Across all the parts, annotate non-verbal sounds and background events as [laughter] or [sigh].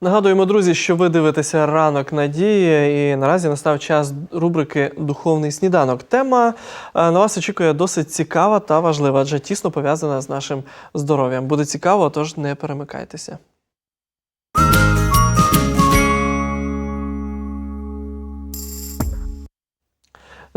Нагадуємо, друзі, що ви дивитеся ранок надії, і наразі настав час рубрики Духовний сніданок. Тема е, на вас очікує досить цікава та важлива, адже тісно пов'язана з нашим здоров'ям. Буде цікаво, тож не перемикайтеся.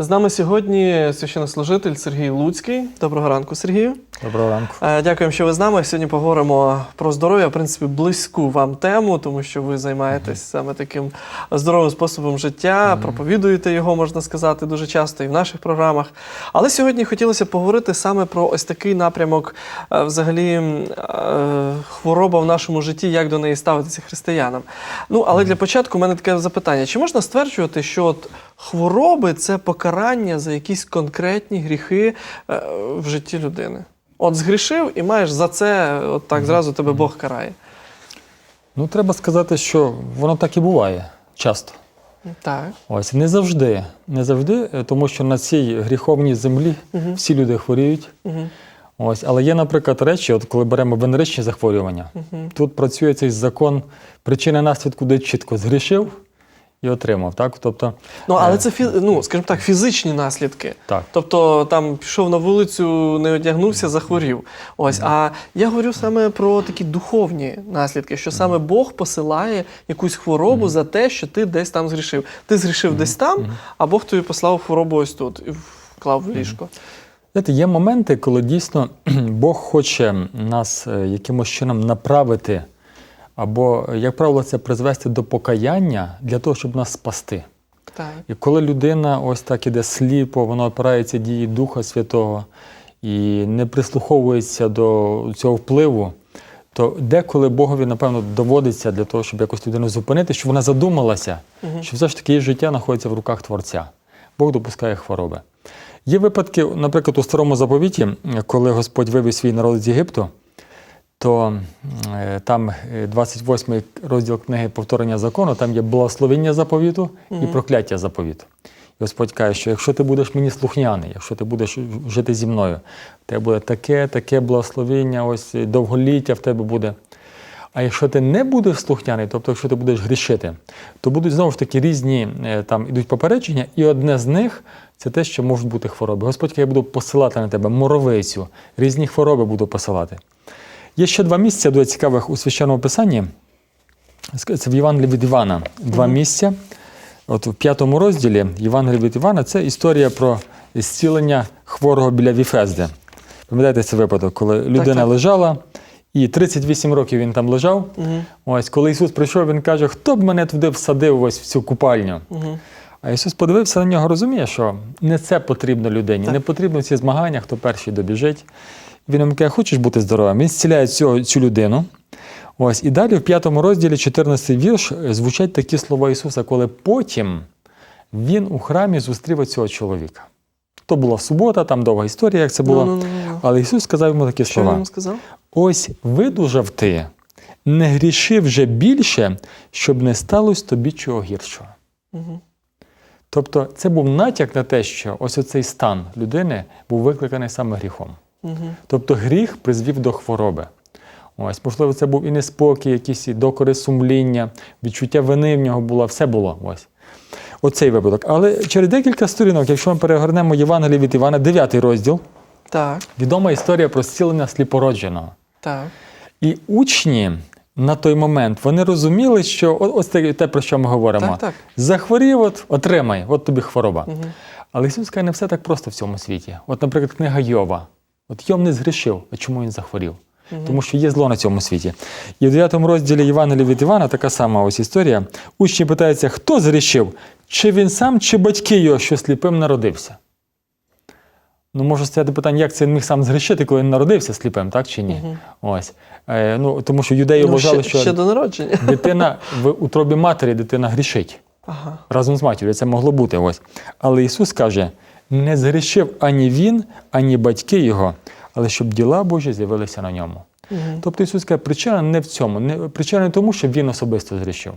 З нами сьогодні священнослужитель Сергій Луцький. Доброго ранку, Сергію. Доброго ранку. Е, Дякуємо, що ви з нами. Сьогодні поговоримо про здоров'я, в принципі, близьку вам тему, тому що ви займаєтесь саме таким здоровим способом життя, проповідуєте його, можна сказати, дуже часто і в наших програмах. Але сьогодні хотілося поговорити саме про ось такий напрямок, е, взагалі, е, хвороба в нашому житті, як до неї ставитися християнам. Ну, але для початку у мене таке запитання: чи можна стверджувати, що от хвороби це покарання за якісь конкретні гріхи е, в житті людини? От згрішив і маєш за це, от так зразу тебе Бог карає. Ну, треба сказати, що воно так і буває часто. Так. Ось не завжди. Не завжди, е, тому що на цій гріховній землі всі люди хворіють. Угу. Ось, але є, наприклад, речі, от коли беремо венеричні захворювання, тут працює цей закон причини наслідку, де чітко згрішив і отримав. Так? Тобто, Ну, але е, це фі... ну, скажімо так, фізичні наслідки. Так. Тобто там пішов на вулицю, не одягнувся, захворів. Ось. А я говорю саме про такі духовні наслідки, що саме Бог посилає якусь хворобу за те, що ти десь там згрішив. Ти згрішив десь там, а Бог тобі послав хворобу ось тут і вклав в ліжко. Знаєте, є моменти, коли дійсно [clears throat] Бог хоче нас е, якимось чином направити, або, як правило, це призвести до покаяння для того, щоб нас спасти. Так. І коли людина ось так іде сліпо, вона опирається дії Духа Святого і не прислуховується до цього впливу, то деколи Богові, напевно, доводиться для того, щоб якось людину зупинити, щоб вона задумалася, що все ж таки її життя знаходиться в руках Творця. Бог допускає хвороби. Є випадки, наприклад, у старому заповіті, коли Господь вивів свій народ з Єгипту, то е, там е, 28 розділ книги повторення закону, там є благословення заповіту і прокляття заповіту. І Господь каже, що якщо ти будеш мені слухняний, якщо ти будеш жити зі мною, в тебе буде таке, таке благословення, ось е, довголіття в тебе буде. А якщо ти не будеш слухняний, тобто якщо ти будеш грішити, то будуть знову ж таки різні е, там ідуть попередження, і одне з них це те, що можуть бути хвороби. Господь я буду посилати на тебе моровицю, різні хвороби буду посилати. Є ще два місця дуже цікавих у священному писанні. Це в Євангелії від Івана. Два місця. От в п'ятому розділі Євангелія від Івана це історія про зцілення хворого біля Віфезди. Пам'ятаєте цей випадок, коли людина так. лежала, і 38 років він там лежав. Ось, коли Ісус прийшов, він каже, хто б мене туди всадив ось в цю купальню. А Ісус подивився на нього, розуміє, що не це потрібно людині, не потрібно ці змагання, хто перший добіжить. Він йому каже, хочеш бути здоровим? Він зціляє цю, цю людину. Ось, і далі в п'ятому розділі, 14 вірш, звучать такі слова Ісуса, коли потім він у храмі зустрів цього чоловіка. То була субота, там довга історія, як це було. Ну-ну-ну. Але Ісус сказав йому такі Що він слова: йому сказав? Ось видужав ти, не гріши вже більше, щоб не сталося тобі чого гіршого. Угу. Тобто це був натяк на те, що ось оцей стан людини був викликаний саме гріхом. Угу. Тобто гріх призвів до хвороби. Ось, можливо, це був і неспокій, якісь і докори сумління, відчуття вини в нього було, все було. Ось. Оцей випадок. Але через декілька сторінок, якщо ми перегорнемо Євангеліє від Івана, 9 розділ, Так, відома історія про зцілення сліпородженого. так. І учні на той момент вони розуміли, що ось те, про що ми говоримо. Так, так. Захворів, от, отримай, от тобі хвороба. Угу. Але Ісус каже, не все так просто в цьому світі. От, наприклад, книга Йова. От Йов не згрішив, а чому він захворів? Тому що є зло на цьому світі. І в 9 розділі Євангелія від Івана така сама ось історія. Учні питаються, хто згрішив? Чи він сам, чи батьки його, що сліпим народився? Ну, можу стояти питання, як це він міг сам згрішити, коли він народився сліпим, так чи ні? Ось. Е, ну, тому що юдеї Ну, вважали, ще, що ще до народження. [laughs] дитина в утробі матері дитина грішить Ага. разом з матір'ю. Це могло бути ось. Але Ісус каже: не згрішив ані він, ані батьки його, але щоб діла Божі з'явилися на ньому. Тобто Ісус каже, причина не в цьому, не, причина не тому, що Він особисто згрішив.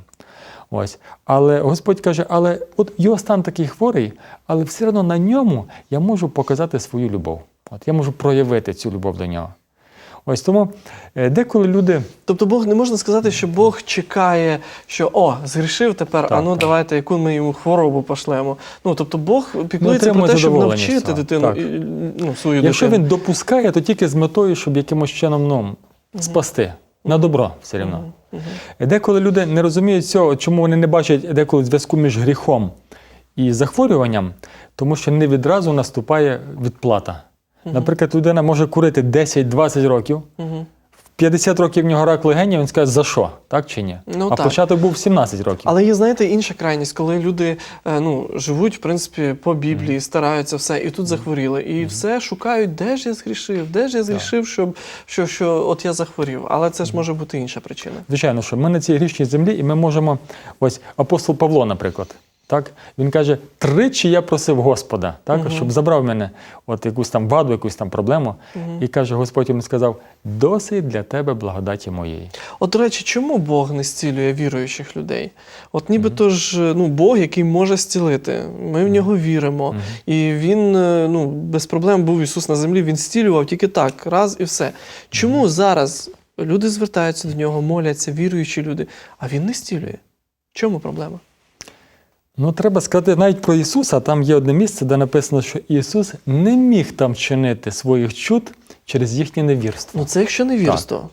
Ось. Але Господь каже, але от його стан такий хворий, але все одно на ньому я можу показати свою любов. От, я можу проявити цю любов до нього. Ось тому е, деколи люди Тобто Бог не можна сказати, що Бог чекає, що о, згрішив тепер, Так, а ну так. давайте яку ми йому хворобу пошлемо. Ну тобто Бог піклується про те, щоб навчити дитину Так. і, ну, свою Якщо дитину. він допускає, то тільки з метою, щоб якимось чином ну, спасти на добро все рівно. Деколи люди не розуміють цього, чому вони не бачать деколи зв'язку між гріхом і захворюванням, тому що не відразу наступає відплата. Наприклад, людина може курити 10-20 років, 50 років в нього рак легенів, він скаже, за що? Так чи ні? Ну, а так. початок був в 17 років. Але є, знаєте, інша крайність, коли люди е, ну, живуть, в принципі, по Біблії, стараються все, і тут захворіли. І все шукають, де ж я згрішив, де ж я згрішив, щоб що, що от я захворів. Але це ж може бути інша причина. Звичайно, що ми на цій грішній землі, і ми можемо. Ось апостол Павло, наприклад. Так? Він каже: тричі я просив Господа, так, щоб забрав мене от якусь там ваду, якусь там проблему. І каже, Господь йому сказав: досить для тебе благодаті моєї. От, до речі, чому Бог не зцілює віруючих людей? От нібито ж ну, Бог, який може зцілити. Ми в нього віримо. І він е, ну, без проблем був Ісус на землі, він зцілював тільки так, раз і все. Чому зараз люди звертаються до нього, моляться, віруючі люди, а він не зцілює? В чому проблема? Ну, треба сказати навіть про Ісуса. Там є одне місце, де написано, що Ісус не міг там чинити своїх чуд через їхнє невірство. Ну це якщо не вірство.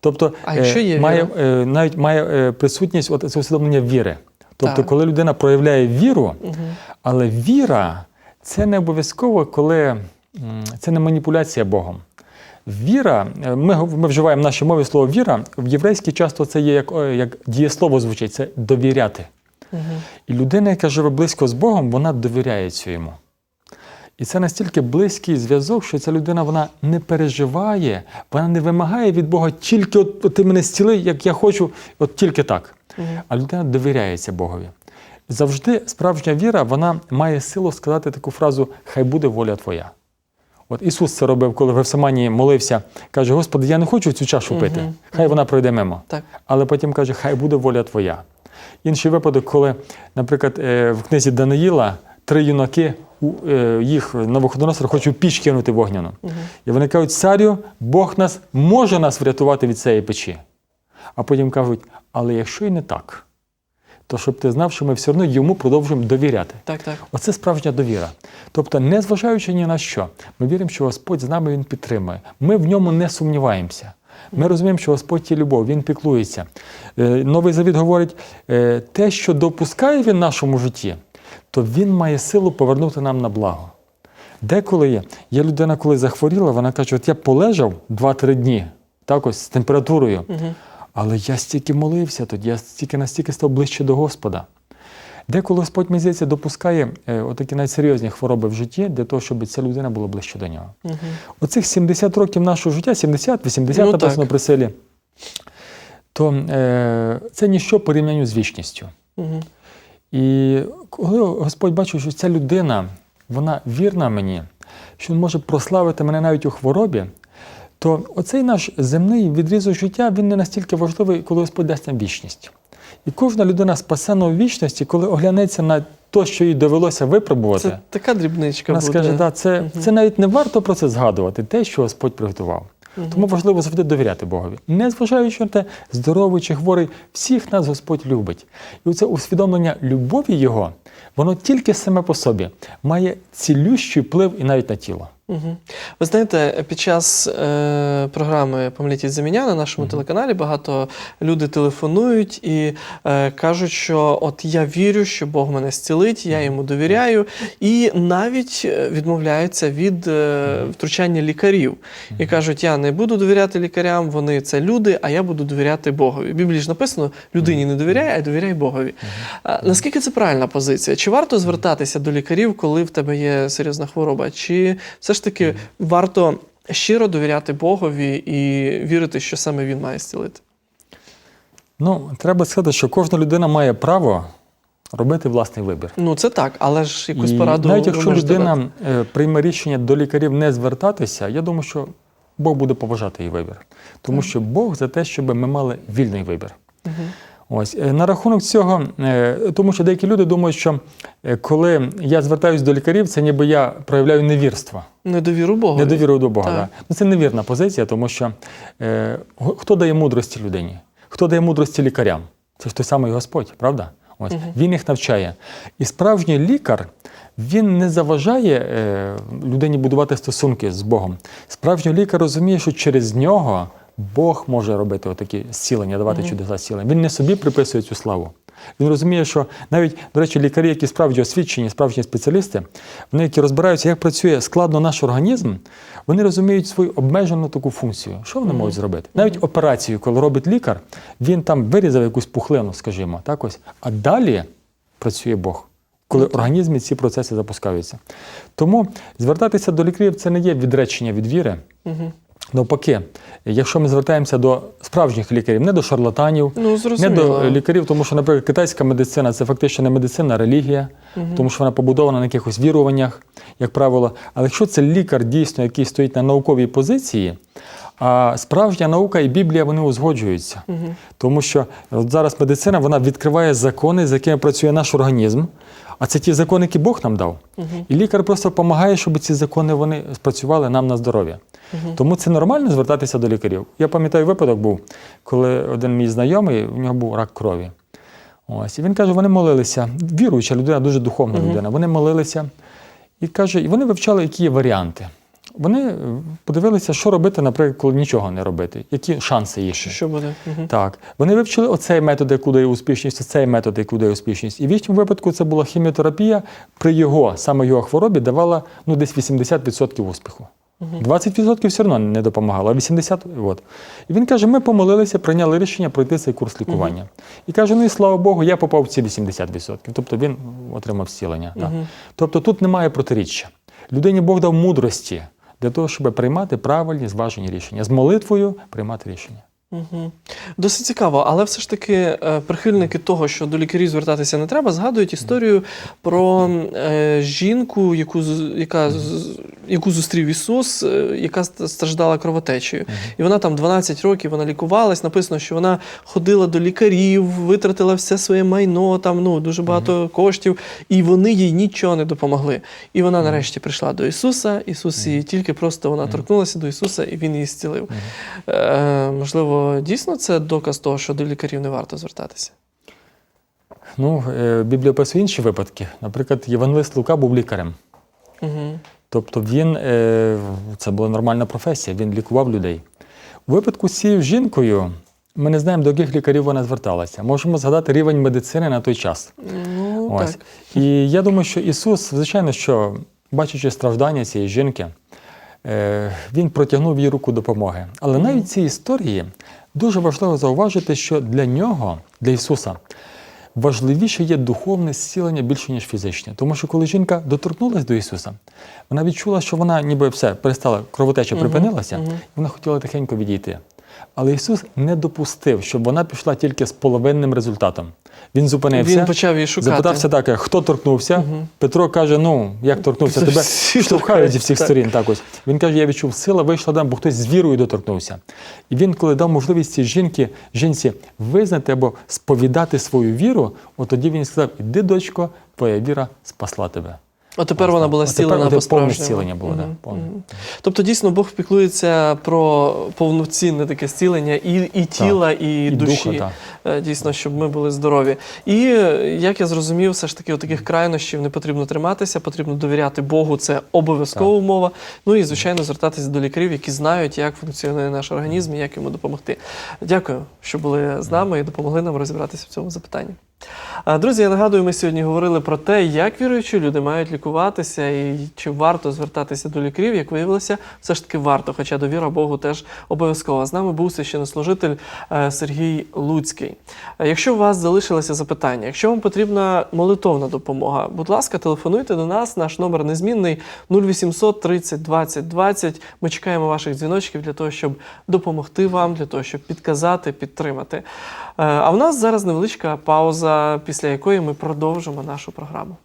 Тобто А якщо е, є має, віра? е, навіть має е, присутність от, це усвідомлення віри. Тобто, Так. коли людина проявляє віру, Угу. але віра це не обов'язково, коли це не маніпуляція Богом. Віра, ми, ми вживаємо в нашій мові слово віра, в єврейській часто це є як, як дієслово звучить, це довіряти. Угу. І людина, яка живе близько з Богом, вона довіряється йому. І це настільки близький зв'язок, що ця людина вона не переживає, вона не вимагає від Бога тільки от, от ти мене зціли, як я хочу, от тільки так. А людина довіряється Богові. Завжди справжня віра вона має силу сказати таку фразу Хай буде воля твоя. От Ісус це робив, коли в Гефсиманії молився, каже: Господи, я не хочу цю чашу пити, Мгм, хай вона пройде мимо. Так. Але потім каже, хай буде воля твоя. Інший випадок, коли, наприклад, е, в книзі Даниїла три юнаки е, їх Навуходоносор хоче в піч кинути вогняну. І вони кажуть, царю, Бог нас може нас врятувати від цієї печі. А потім кажуть, але якщо і не так, то щоб ти знав, що ми все одно йому продовжуємо довіряти. Так, так. Оце справжня довіра. Тобто, незважаючи ні на що, ми віримо, що Господь з нами Він підтримує. Ми в ньому не сумніваємося. Ми розуміємо, що Господь є любов, Він піклується. Е, Новий Завіт говорить, е, те, що допускає Він в нашому житті, то Він має силу повернути нам на благо. Деколи є, є людина, коли захворіла, вона каже, от я полежав 2-3 дні, так ось з температурою, але я стільки молився тоді, я стільки настільки став ближче до Господа. Деколи Господь, мені здається, допускає е, отакі навіть серйозні хвороби в житті для того, щоб ця людина була ближче до нього. Угу. Оцих 70 років нашого життя, 70-80 Ну, написано при селі, то е, це ніщо порівнянню з вічністю. Угу. І коли Господь бачив, що ця людина, вона вірна мені, що він може прославити мене навіть у хворобі, то оцей наш земний відрізок життя він не настільки важливий, коли Господь дасть нам вічність. І кожна людина спасена у вічності, коли оглянеться на те, що їй довелося випробувати, Це така дрібничка вона буде. скаже, да, це, це навіть не варто про це згадувати, те, що Господь приготував. Тому важливо завжди довіряти Богові. Незважаючи на те, здоровий чи хворий, всіх нас Господь любить. І це усвідомлення любові Його, воно тільки саме по собі має цілющий вплив і навіть на тіло. Угу. Ви знаєте, під час е, програми Помлітіть за мене на нашому телеканалі багато люди телефонують і е, кажуть, що от я вірю, що Бог мене зцілить, я йому довіряю, і навіть е, відмовляються від е, втручання лікарів. І кажуть, я не буду довіряти лікарям, вони це люди, а я буду довіряти Богові. В Біблії ж написано: людині не довіряй, а довіряй Богові. А, наскільки це правильна позиція? Чи варто звертатися до лікарів, коли в тебе є серйозна хвороба? Чи все ж таки варто щиро довіряти Богові і вірити, що саме він має зцілити? Ну, треба сказати, що кожна людина має право робити власний вибір. Ну це так, але ж якусь І пораду. навіть якщо людина дати. е, прийме рішення до лікарів не звертатися, я думаю, що Бог буде поважати її вибір. Тому що Бог за те, щоб ми мали вільний вибір. Мгм. Ось е, на рахунок цього, е, тому що деякі люди думають, що е, коли я звертаюся до лікарів, це ніби я проявляю невірство, Недовіру Богу. недовіру до Бога. Так. Да. Ну, це невірна позиція, тому що е, хто дає мудрості людині? Хто дає мудрості лікарям? Це ж той самий Господь, правда? Ось він їх навчає. І справжній лікар він не заважає е, людині будувати стосунки з Богом. Справжній лікар розуміє, що через нього Бог може робити отакі зцілення, давати чудеса зцілення. Він не собі приписує цю славу. Він розуміє, що навіть, до речі, лікарі, які справді освічені, справжні спеціалісти, вони, які розбираються, як працює складно наш організм, вони розуміють свою обмежену таку функцію. Що вони можуть зробити? Навіть операцію, коли робить лікар, він там вирізав якусь пухлину, скажімо, так ось, а далі працює Бог. Коли в організмі ці процеси запускаються. Тому звертатися до лікарів це не є відречення від віри. Угу. Навпаки, якщо ми звертаємося до справжніх лікарів, не до шарлатанів, Ну, не до лікарів, тому що, наприклад, китайська медицина це фактично не медицина, а релігія, тому що вона побудована на якихось віруваннях, як правило. Але якщо це лікар дійсно, який стоїть на науковій позиції, а справжня наука і Біблія вони узгоджуються. Тому що от зараз медицина вона відкриває закони, з якими працює наш організм. А це ті закони, які Бог нам дав. І лікар просто допомагає, щоб ці закони вони спрацювали нам на здоров'я. Тому це нормально звертатися до лікарів. Я пам'ятаю, випадок був, коли один мій знайомий, у нього був рак крові. Ось, і він каже, вони молилися. Віруюча людина, дуже духовна людина. Вони молилися і каже, і вони вивчали, які є варіанти. Вони е, подивилися, що робити, наприклад, коли нічого не робити, які шанси є. Що буде? Угу. Так, вони вивчили оцей метод, який дає успішність, оцей метод, який дає успішність. І в їхньому випадку це була хіміотерапія. При його саме його хворобі давала ну, десь 80% успіху. 20% все одно не допомагало, а 80%. От. І він каже: ми помолилися, прийняли рішення пройти цей курс лікування. І каже: ну і слава Богу, я попав в ці 80%. Тобто він отримав зцілення. так. Тобто тут немає протиріччя. Людині Бог дав мудрості для того, щоб приймати правильні зважені рішення. З молитвою приймати рішення. Угу. Досить цікаво, але все ж таки е, прихильники того, що до лікарів звертатися не треба, згадують історію про е, жінку, яку, яка, яку зустрів Ісус, е, яка страждала кровотечею. І вона там 12 років вона лікувалась. Написано, що вона ходила до лікарів, витратила все своє майно, там ну дуже багато коштів, і вони їй нічого не допомогли. І вона нарешті прийшла до Ісуса. Ісус її тільки просто вона торкнулася до Ісуса, і Він її зцілив. Е, дійсно це доказ того, що до лікарів не варто звертатися. Ну, е, Біблія описує інші випадки. Наприклад, Євангелист Лука був лікарем. Угу. Тобто він, е, це була нормальна професія, він лікував людей. У випадку з цією жінкою ми не знаємо, до яких лікарів вона зверталася. Можемо згадати рівень медицини на той час. Ну, Ось. так. І я думаю, що Ісус, звичайно, що бачачи страждання цієї жінки, Він протягнув їй руку допомоги. Але навіть в цій історії дуже важливо зауважити, що для нього, для Ісуса, важливіше є духовне зцілення більше, ніж фізичне. Тому що коли жінка доторкнулася до Ісуса, вона відчула, що вона ніби все перестала, кровотеча припинилася, і вона хотіла тихенько відійти. Але Ісус не допустив, щоб вона пішла тільки з половинним результатом. Він зупинився. Він почав її шукати. Запитався так, хто торкнувся. Петро каже: ну, як торкнувся, Це тебе всі штовхають зі всіх так. сторін. Так ось. Він каже, я відчув, сила вийшла там, бо хтось з вірою доторкнувся. І він, коли дав можливість цій жінки, жінці визнати або сповідати свою віру, от тоді він сказав: Іди, дочко, твоя віра спасла тебе. От тепер вона була зцілена по повне зцілення було, да, повне. Тобто, дійсно, Бог піклується про повноцінне таке зцілення і, і тіла, і, І душі. духа, Е, Дійсно, щоб ми були здорові. І як я зрозумів, все ж таки, таких крайнощів не потрібно триматися, потрібно довіряти Богу, це обов'язкова умова. Ну і, звичайно, звертатися до лікарів, які знають, як функціонує наш організм і як йому допомогти. Дякую, що були з нами і допомогли нам розібратися в цьому запитанні. Друзі, я нагадую, ми сьогодні говорили про те, як віруючі люди мають лікуватися і чи варто звертатися до лікарів. Як виявилося, все ж таки варто, хоча довіра Богу теж обов'язкова. З нами був священнослужитель е, Сергій Луцький. Е, Якщо у вас залишилися запитання, якщо вам потрібна молитовна допомога, будь ласка, телефонуйте до нас. Наш номер незмінний 0800 30 20 20. Ми чекаємо ваших дзвіночків для того, щоб допомогти вам, для того, щоб підказати, підтримати. Е, А в нас зараз невеличка пауза, після якої ми продовжимо нашу програму.